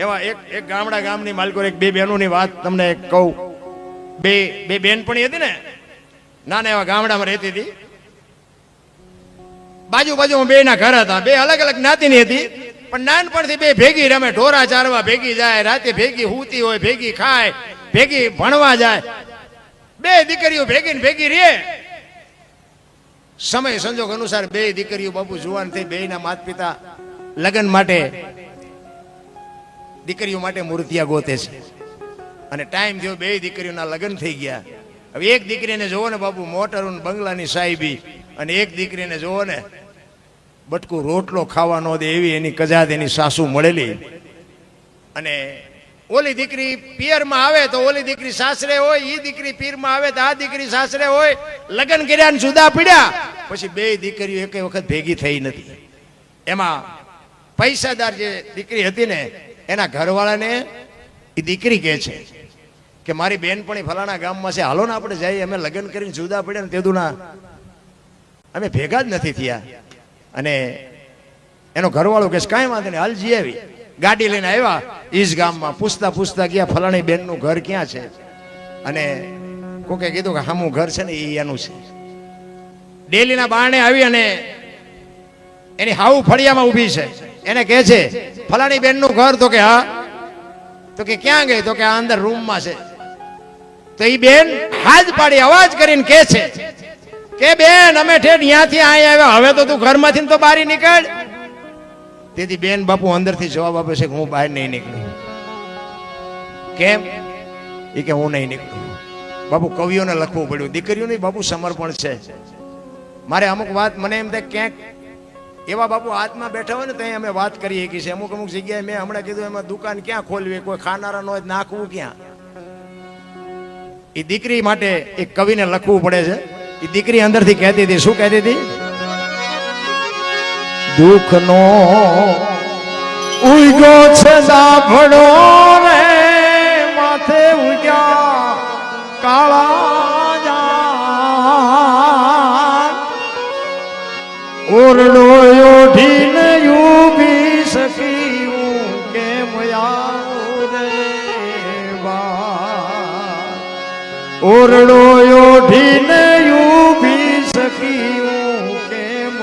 એવા એક એક ગામડા ગામની માલકો એક બે બહેનોની વાત તમને કહું. બે બે બેનપણી હતી ને? નાના એવા ગામડામાં રહેતી હતી. બાજુ બાજુ બે ના ઘર હતા. બે અલગ અલગ જ્ઞાતિની હતી. પણ નાનપણથી બે ભેગી રમે. ઢોરા ચારવા ભેગી જાય, રાતે ભેગી હૂતી હોય, ભેગી ખાય, ભેગી ભણવા જાય. બે દીકરીઓ ભેગી ને ભેગી રે સમય સંજોગ અનુસાર બે દીકરીઓ બાપુ જુવાન થઈ બેયના માતા પિતા લગ્ન માટે દીકરીઓ માટે મૂર્તિયા ગોતે છે. અને ટાઈમ થયો બે દીકરીઓના લગ્ન થઈ ગયા. હવે એક દીકરીને જોવો ને બાપુ મોટર બંગલાની સાહેબી. અને એક દીકરીને જોવો ને, બટકું રોટલો ખાવા ન દે એવી એની કજાત એની સાસુ મળેલી. અને ઓલી દીકરી પિયરમાં આવે તો ઓલી દીકરી સાસરે હોય એ દીકરી પીરમાં આવે તો આ દીકરી સાસરે હોય. લગ્ન કર્યા ને જુદા પીડ્યા. પછી બે દીકરીઓ એક વખત ભેગી થઈ નથી. એમાં પૈસાદાર જે દીકરી હતી ને એના ઘરવાળાને એ દીકરી કહે છે કે મારી બેનપણી ફલાણા ગામમાં છે. હાલો ને આપણે જઈએ. અમે લગ્ન કરીને જુદા પડ્યા ને દુના અમે ભેગા જ નથી થયા. અને એનો ઘરવાળો કે કાંઈ વાંધો નહીં, હાલ આવી. ગાડી લઈને આવ્યા. ઈજ ગામમાં પૂછતા પૂછતા ગયા, ફલાણી બેનનું ઘર ક્યાં છે? અને કોકે કીધું કે હામું ઘર છે ને એ એનું છે. ડેલીના બારણે આવી અને એની હાઉ ફળિયામાં ઊભી છે. એને કહે છે, ફલાણી બેનનું ઘર તો કે હા, તો કે ક્યાં ગઈ? તો કે આ અંદર રૂમમાં છે. તો એ બેન હાથ પાડી અવાજ કરીને કહે છે, કે બેન, અમે ઠેઠ ત્યાંથી અહીં આવ્યા. હવે તો તું ઘરમાંથી તો બહાર નીકળ. તેથી બેન બાપુ અંદરથી જવાબ આપે છે કે હું બહાર નહીં નીકળું. કેમ? એ કે હું નહીં નીકળું. બાપુ કવિઓને લખવું પડ્યું. દીકરીઓની બાપુ સમર્પણ છે. મારે અમુક વાત, મને એમ થાય ક્યાંક એવા બાપુ હાથમાં બેઠા હોય ને ત્યાં અમે વાત કરીએ કે છે અમુક અમુક જગ્યાએ મેં હમણાં કીધું, એમાં દુકાન ક્યાં ખોલવી? કોઈ ખાનારા નો નાખવું ક્યાં? એ દીકરી માટે એક કવિને લખવું પડે છે. એ દીકરી અંદરથી કહેતી હતી, શું કહેતી હતી? દુઃખનો ઉગો છે સાંભળો રે, માથે ઉગ્યા કાળા ઓરડો ઓઢીને ઊભી સકી હું કેમ રે ઓરડો ઓઢીને ઊભી સકી હું કેમ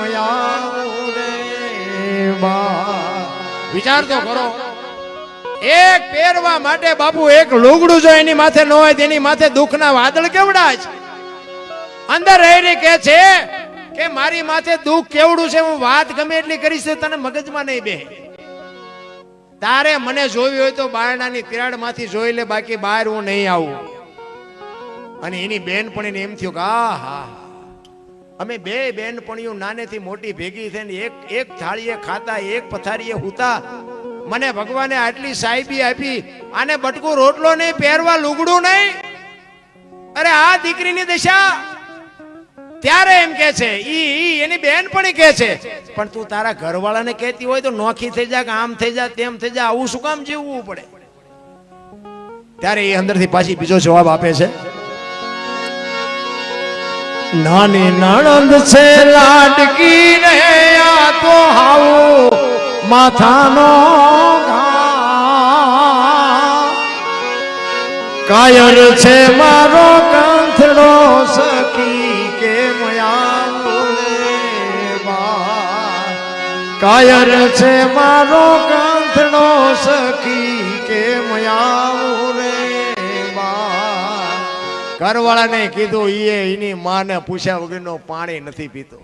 રે વિચાર તો કરો. એક પહેરવા માટે બાપુ એક લુગડું જો એની માથે ન હોય તેની માથે દુઃખના વાદળ કેવડા છે? અંદર રહીને કે છે કે મારી માથે દુઃખ કેવડું છે, હું વાત ગમે એટલી કરીશ તને મગજમાં નહીં બે તારે મને જોવી હોય તો બારણાની તિરાડમાંથી જોઈ લે, બાકી બહાર હું નહીં આવું. અને એની બેનપણીને એમ થયું કે આ હા અમે બે બેનપણીઓ નાનેથી મોટી ભેગી થઈને એક એક થાળીએ ખાતા, એક પથારીએ હુતા. મને ભગવાને આટલી સાહેબી આપી, આને બટકું રોટલો નહીં, પહેરવા લુગડું નહીં. અરે આ દીકરીની દશા ત્યારે એમ કે છે, ઈ એની બેનપણી કે છે, પણ તું તારા ઘરવાળાને કહેતી હોય તો નોખી થઈ જા કે આમ થઈ જા, તેમ થઈ જા, આવું શું કામ જીવવું પડે? ત્યારે એ અંદરથી પાછી બીજો જવાબ આપે છે, નાની નણંદ છે લાડકી રે આ તો હાવ માથાનો કાયર છે મારો કાંથડો સખી કાયર છે મારો કંથડો સખી કે ઘરવાળાને કીધું, ઈએ એની માને પૂછ્યા વગરનો પાણી નથી પીતો.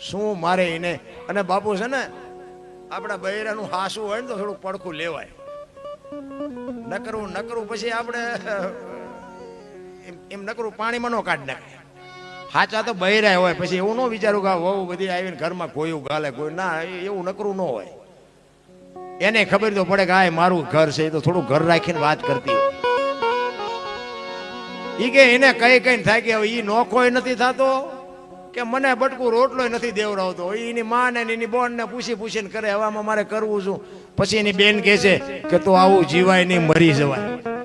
શું મારે એને? અને બાપુ છે ને, આપણા બૈરાનું હાસું હોય ને તો થોડું પડખું લેવાય. નકરું નકરું પછી આપણે એમ નકરું પાણીમાં નો કાઢ નાખે. હાચા તો બહેરા હોય. પછી એવું ન વિચારું કે વહુ બધી આવીને ઘરમાં કોયું ગાલે, કોઈ ના એવું નકરું ન હોય. એને ખબર તો પડે કે આ મારું ઘર છે, એ તો થોડું ઘર રાખીને વાત કરતી હોય. ઈ કે એને કઈ કઈ થાય કે હવે ઈ નોખોય નથી થતો, કે મને બટકું રોટલોય નથી દેવરાવતો એની માં ને એની બોન ને પૂછી પૂછીને કરે હવામાં મારે કરવું શું? પછી એની બેન કહે છે કે, તું આવું જીવાય નહીં મરી જવાય.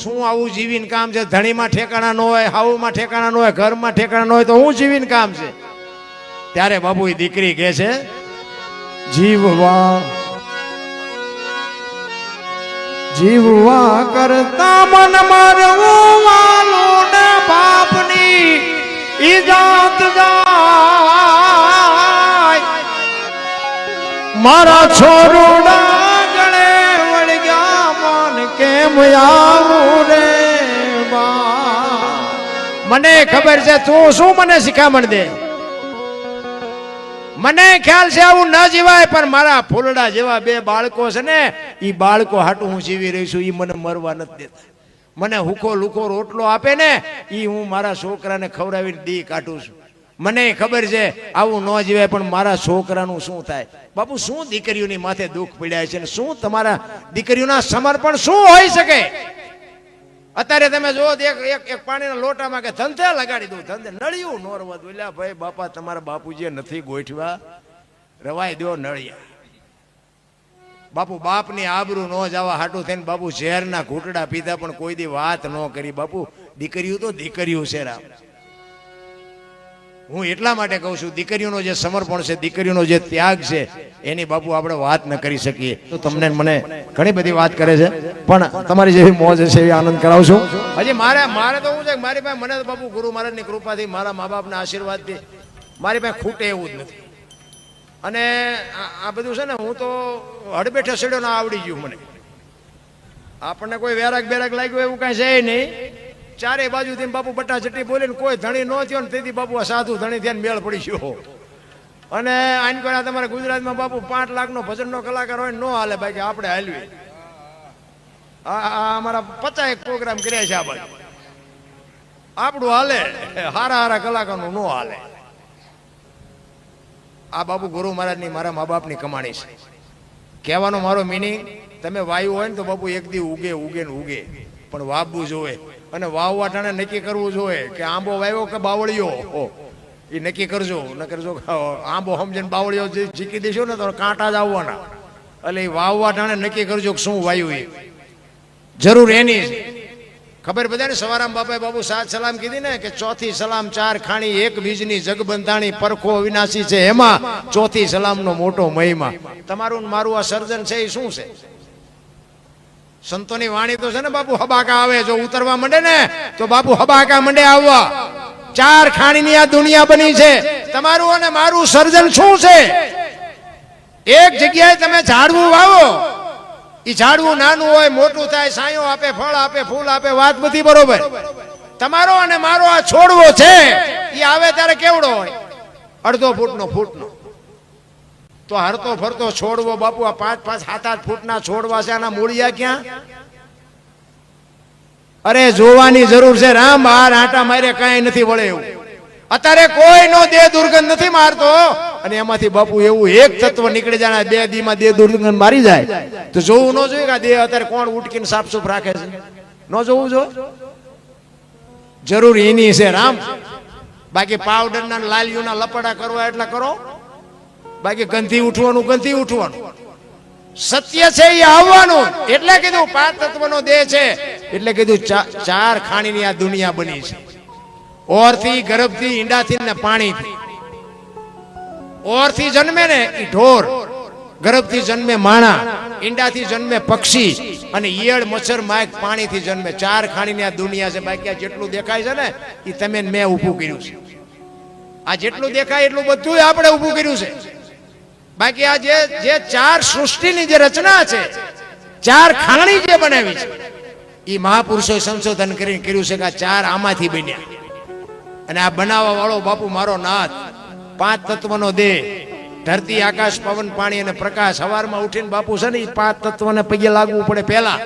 શું આવું જીવીને કામ છે? ધણીમાં ઠેકાણા ન હોય હાવુમાં ઠેકાણા ન હોય, ઘરમાં ઠેકાણા ન હોય તો હું જીવીને કામ છે? ત્યારે બાબુ એ દીકરી કહે છે, જીવવા જીવવા કરતા મન મારવું વાલું બાપની ઈજાત જાય. મારા છોરુડા મને ખબર છે, તું શું મને શિખામણ દે? મને ખ્યાલ છે, આવું ન જીવાય, પણ મારા ફૂલડા જેવા બે બાળકો છે ને એ બાળકો હાટું હું જીવી રહી છું એ મને મરવા નથી દેતા. મને હુકો લુકો રોટલો આપે ને એ હું મારા છોકરાને ખવડાવીને દી કાઢું છું. મને ખબર છે, આવું ન જીવાય, પણ મારા છોકરાનું શું થાય? બાપુ, શું દીકરીઓની માથે દુઃખ પીડાય છે શું તમારા દીકરીઓના સમર્પણ શું હોઈ શકે? અત્યારે તમે જો એક એક એક પાણીના લોટામાં કે ધંધે લગાડી દઉં, ધંધે નળિયું નોર વધુ એટલે ભાઈ, બાપા, તમારા બાપુજીએ નથી ગોઠવા રવાઈ દો નળિયા. બાપુ, બાપની આબરૂ ન જવા હાટું થઈને બાપુ ઝેરના ઘૂંટડા પીધા, પણ કોઈ દી વાત ન કરી. બાપુ, દીકરીઓ તો દીકરીઓ છે રામ. હું એટલા માટે કહું છું, દીકરીઓનો જે સમર્પણ છે, દીકરીઓનો જે ત્યાગ છે, એની બાપુ આપણે વાત ન કરી શકીએ. તો તમને મને ઘણી બધી વાત કરે છે, પણ તમારી જેવી મોજ હશે એવી આનંદ કરાવશું હજી મારે મારે તો શું છે, મારી પાસે મને તો બાપુ ગુરુ મહારાજની કૃપાથી, મારા મા બાપના આશીર્વાદથી, મારી પાસે ખૂટે એવું જ નથી. અને આ આ બધું છે ને, હું તો હડબેઠે સેડ્યો ના આવડી ગયું મને. આપણને કોઈ વેરાગ બેરાગ લાગ્યું એવું કાંઈ છે નહીં. ચારે બાજુથી બાપુ બટા ચટ્ટી બોલીને કોઈ ધણી ન થયો તેથી બાપુ આ સાધુ ધણી થયા મેળ પડી ગયો. અને આઈન કોઈ તમારે ગુજરાતમાં બાપુ પાંચ લાખનો ભજનનો કલાકાર હોય ન હાલે બાકી આપણે હાલવી. અમારા પચાસ પ્રોગ્રામ કર્યા છે આ બાજુ. આપણું હાલે, હારા હારા કલાકારનું ન હાલે. આ બાપુ ગુરુ મહારાજની મારા મા બાપની કમાણી છે. કહેવાનો મારો મિનિંગ તમે વાયુ હોય ને તો બાપુ એક દી ઉગે ઉગે ને ઉગે. પણ વાવવું જોવે. અને વાવવા ટાણે નક્કી કરવું જોઈએ કે આંબો વાવ્યો કે બાવળિયો? એ નક્કી કરજો ન કરજો આંબો સમજણ બાવળિયો જે જીકી દેશો ને તો કાંટા જ આવવાના. એટલે એ વાવવા ટાણે નક્કી કરજો કે શું વાયું એ જરૂર એની ખબર બધાને? સવારામ બાપાએ બાબુ સાત સલામ કીધી ને કે ચોથી સલામ ચાર ખાણી એક બીજની જગબંધાણી પરખો અવિનાશી છે. એમાં ચોથી સલામનો મોટો મહિમા. તમારું ને મારું આ સર્જન છે એ શું છે? સંતોની વાણી તો છે ને બાપુ હબાકા આવે, જો ઉતરવા માંડે ને, તો બાપુ હબાકા માંડે આવવા. ચાર ખાણીની આ દુનિયા બની છે. તમારું અને મારું સર્જન શું છે? એક જગ્યાએ તમે ઝાડવું વાવો. એ ઝાડવું નાનું હોય, મોટું થાય, સાયો આપે, ફળ આપે, ફૂલ આપે, વાત બધી બરોબર. તમારો અને મારો આ છોડવો છે. એ આવે ત્યારે કેવડો હોય? અડધો ફૂટનો ફૂટનો. તો હરતો ફરતો છોડવો બાપુ, આ પાંચ પાંચ, સાત આઠ ફૂટના છોડવા છે, આના મૂળિયા ક્યાં? અરે જોવાની જરૂર છે, રામ બહાર આટા મારે કાંઈ નથી વળે એવું. અત્યારે કોઈ નો દેહ દુર્ગંધ નથી મારતો. અને એમાંથી બાપુ એવું એક તત્વ નીકળી જાય બે દી માં દેહ દુર્ગંધ મારી જાય. તો જોવું ન જોઈએ કે દેહ અત્યારે કોણ ઉટકીને સાફ સુફ રાખે છે? ન જોવું જો? જરૂર એની છે, રામ. બાકી પાવડર ના લાલિયું ના લપડા કરવા એટલા કરો. બાકી ગંધી ઉઠવાનું ગંધી ઉઠવાનું. સત્ય છે એ આવવાનું. એટલે કીધું પાંચ તત્વનો દેહ છે. એટલે કીધું ચાર ખાણીની આ દુનિયા બની છે. ઓરથી ગર્ભથી ઈંડાથી ને પાણીથી. ઓરથી જન્મે ને ઈ ઢોર ગર્ભથી જન્મે માણા, ઈંડાથી જન્મે પક્ષી અને ઈયળ, મચ્છર માયક પાણીથી જન્મે. ચાર ખાણીની આ દુનિયા છે. બાકી આ જેટલું દેખાય છે ને એ તમે મેં ઊભું કર્યું છે. આ જેટલું દેખાય એટલું બધું આપણે ઊભું કર્યું છે. બાકી આ જે જે ચાર સૃષ્ટિની જે રચના છે, ચાર ખાણી જે બનાવી છે એ મહાપુરુષોએ સંશોધન કરીને કર્યું છે કે આ ચાર આમાંથી બન્યા. અને આ બનાવવા વાળો બાપુ મારો નાથ, પાંચ તત્વનો દેહ, ધરતી, આકાશ, પવન, પાણી અને પ્રકાશ સવારમાં ઉઠીને બાપુ છે ને એ પાંચ તત્વને પગે લાગવું પડે પહેલા.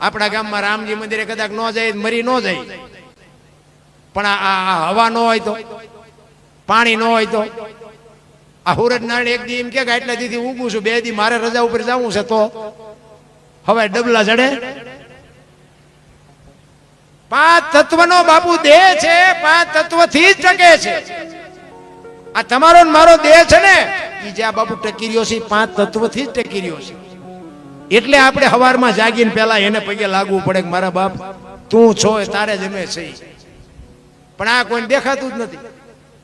આપણા ગામમાં રામજી મંદિરે કદાચ ન જાય, મરી ન જાય. પણ આ- હવા ન હોય તો, પાણી ન હોય તો આ હુરજ નારાયણ એક દી એમ કે આટલા દીથી ઊગું છું, બે દી મારે રજા ઉપર જવું છે તો. હવે ડબલા ચડે પાંચ તત્વનો બાપુ દેહ છે, પાંચ તત્વથી જ ટકે છે. આ તમારો મારો દેહ છે ને એ જે આ બાપુ ટકી રહ્યો છે પાંચ પાંચ તત્વથી જ ટકી રહ્યો છે. એટલે આપણે હવારમાં જાગીને પેલા એને પગે લાગવું પડે કે મારા બાપ, તું છો તારે જ અમે છે પણ આ કોઈ દેખાતું જ નથી.